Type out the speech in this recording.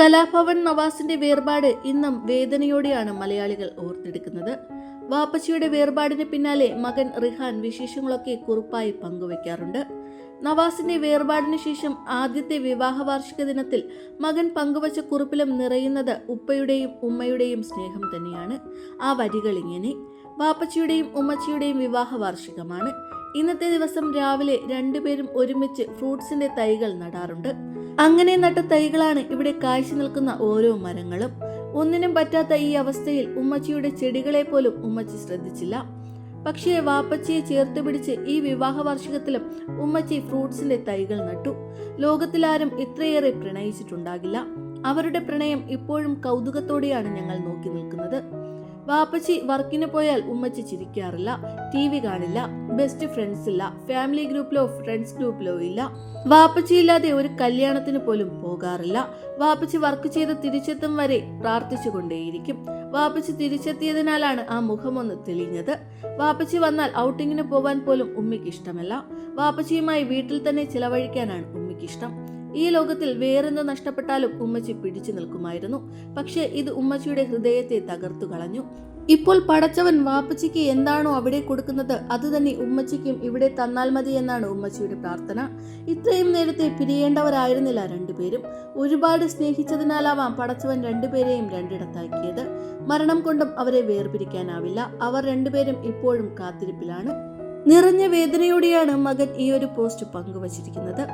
കലാഭവൻ നവാസിന്റെ വേർപാട് ഇന്നും വേദനയോടെയാണ് മലയാളികൾ ഓർത്തെടുക്കുന്നത്. വാപ്പച്ചിയുടെ വേർപാടിന് പിന്നാലെ മകൻ റിഹാൻ വിശേഷങ്ങളൊക്കെ കുറിപ്പായി പങ്കുവയ്ക്കാറുണ്ട് നവാസിന്റെ വേർപാടിന് ശേഷം ആദ്യത്തെ വിവാഹ വാർഷിക ദിനത്തിൽ മകൻ പങ്കുവച്ച കുറിപ്പിലും നിറയുന്നത് ഉപ്പയുടെയും ഉമ്മയുടെയും സ്നേഹം തന്നെയാണ്. ആ വരികൾ ഇങ്ങനെ. വാപ്പച്ചിയുടെയും ഉമ്മച്ചിയുടെയും വിവാഹ വാർഷികമാണ് ഇന്നത്തെ ദിവസം രാവിലെ രണ്ടുപേരും ഒരുമിച്ച് ഫ്രൂട്ട്സിന്റെ തൈകൾ നടാറുണ്ട്. അങ്ങനെ നട്ട തൈകളാണ് ഇവിടെ കാഴ്ച നിൽക്കുന്ന ഓരോ മരങ്ങളും. ഒന്നിനും പറ്റാത്ത ഈ അവസ്ഥയിൽ ഉമ്മച്ചിയുടെ ചെടികളെ പോലും ഉമ്മച്ചി ശ്രദ്ധിച്ചില്ല. പക്ഷേ വാപ്പച്ചിയെ ചേർത്ത് പിടിച്ച് ഈ വിവാഹ വാർഷികത്തിലും ഉമ്മച്ചി ഫ്രൂട്ട്സിന്റെ തൈകൾ നട്ടു. ലോകത്തിലാരും ഇത്രയേറെ പ്രണയിച്ചിട്ടുണ്ടാകില്ല. അവരുടെ പ്രണയം ഇപ്പോഴും കൗതുകത്തോടെയാണ് ഞങ്ങൾ നോക്കി നിൽക്കുന്നത്. വാപ്പച്ചി വർക്കിന് പോയാൽ ഉമ്മച്ചി ചിരിക്കാറില്ല ടി വി കാണില്ല ബെസ്റ്റ് ഫ്രണ്ട്സ് ഇല്ല ഫാമിലി ഗ്രൂപ്പിലോ ഫ്രണ്ട്സ് ഗ്രൂപ്പിലോ ഇല്ല. വാപ്പച്ചി ഇല്ലാതെ ഒരു കല്യാണത്തിന് പോലും പോകാറില്ല. വാപ്പച്ചി വർക്ക് ചെയ്ത് തിരിച്ചെത്തും വരെ പ്രാർത്ഥിച്ചുകൊണ്ടേയിരിക്കും വാപ്പച്ചി തിരിച്ചെത്തിയതിനാലാണ് ആ മുഖമൊന്ന് തെളിഞ്ഞത്. വാപ്പച്ചി വന്നാൽ ഔട്ടിങ്ങിന് പോവാൻ പോലും ഉമ്മയ്ക്ക് ഇഷ്ടമല്ല. വാപ്പച്ചിയുമായി വീട്ടിൽ തന്നെ ചിലവഴിക്കാനാണ് ഉമ്മയ്ക്ക് ഇഷ്ടം. ഈ ലോകത്തിൽ വേറെന്ത് നഷ്ടപ്പെട്ടാലും ഉമ്മച്ചി പിടിച്ചു നിൽക്കുമായിരുന്നു. പക്ഷേ ഇത് ഉമ്മച്ചിയുടെ ഹൃദയത്തെ തകർത്തു കളഞ്ഞു. ഇപ്പോൾ പടച്ചവൻ വാപ്പച്ചിക്ക് എന്താണോ അവിടെ കൊടുക്കുന്നത് അത് തന്നെ ഉമ്മച്ചിക്കും ഇവിടെ തന്നാൽ മതി എന്നാണ് ഉമ്മച്ചിയുടെ പ്രാർത്ഥന. ഇത്രയും നേരത്തെ പിരിയേണ്ടവരായിരുന്നില്ല രണ്ടുപേരും. ഒരുപാട് സ്നേഹിച്ചതിനാലാവാം പടച്ചവൻ രണ്ടുപേരെയും രണ്ടിടത്താക്കിയത്. മരണം കൊണ്ടും അവരെ വേർപിരിക്കാനാവില്ല. അവർ രണ്ടുപേരും ഇപ്പോഴും കാത്തിരിപ്പിലാണ്. നിറഞ്ഞ വേദനയോടെയാണ് മകൻ ഈ ഒരു പോസ്റ്റ് പങ്കുവച്ചിരിക്കുന്നത്.